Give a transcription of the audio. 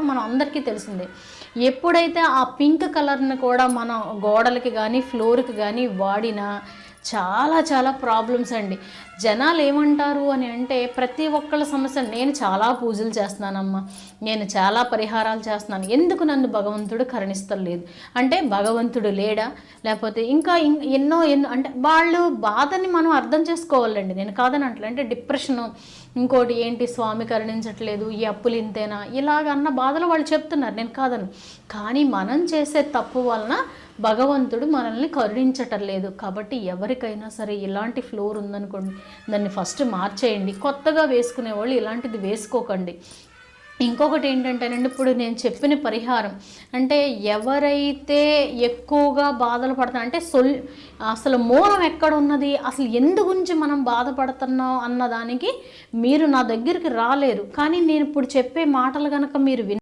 మనం అందరికీ తెలిసిందే. ఎప్పుడైతే ఆ పింక్ కలర్ని కూడా మనం గోడలకి కానీ ఫ్లోర్కి కానీ వాడినా చాలా చాలా ప్రాబ్లమ్స్ అండి. జనాలు ఏమంటారు అని అంటే ప్రతి ఒక్కళ్ళ సమస్య నేను చాలా పూజలు చేస్తున్నానమ్మా. నేను చాలా పరిహారాలు చేస్తున్నాను. ఎందుకు నన్ను భగవంతుడు కరుణిస్తలేదు? అంటే భగవంతుడు లేడా? లేకపోతే ఇంకా ఎన్నో ఎన్నో అంటే వాళ్ళు బాధని మనం అర్థం చేసుకోవాలండి. నేను కాదని అట్లా. అంటే డిప్రెషను ఇంకోటి ఏంటి? స్వామి కరుణించట్లేదు ఈ అప్పులు ఇంతేనా? ఇలాగ అన్న బాధలు వాళ్ళు చెప్తున్నారు. నేను కాదను. కానీ మనం చేసే తప్పు వలన భగవంతుడు మనల్ని కరుణించటం లేదు. కాబట్టి ఎవరి ఎవరికైనా సరే ఇలాంటి ఫ్లోర్ ఉందనుకోండి దాన్ని ఫస్ట్ మార్చేయండి. కొత్తగా వేసుకునే వాళ్ళు ఇలాంటిది వేసుకోకండి. ఇంకొకటి ఏంటంటేనండి ఇప్పుడు నేను చెప్పిన పరిహారం. అంటే ఎవరైతే ఎక్కువగా బాధలు పడుతున్నా అంటే సొల్ అసలు మూలం ఎక్కడ ఉన్నది అసలు ఎందు గురించి మనం బాధపడుతున్నాం అన్నదానికి మీరు నా దగ్గరికి రాలేరు. కానీ నేను ఇప్పుడు చెప్పే మాటలు కనుక మీరు విన్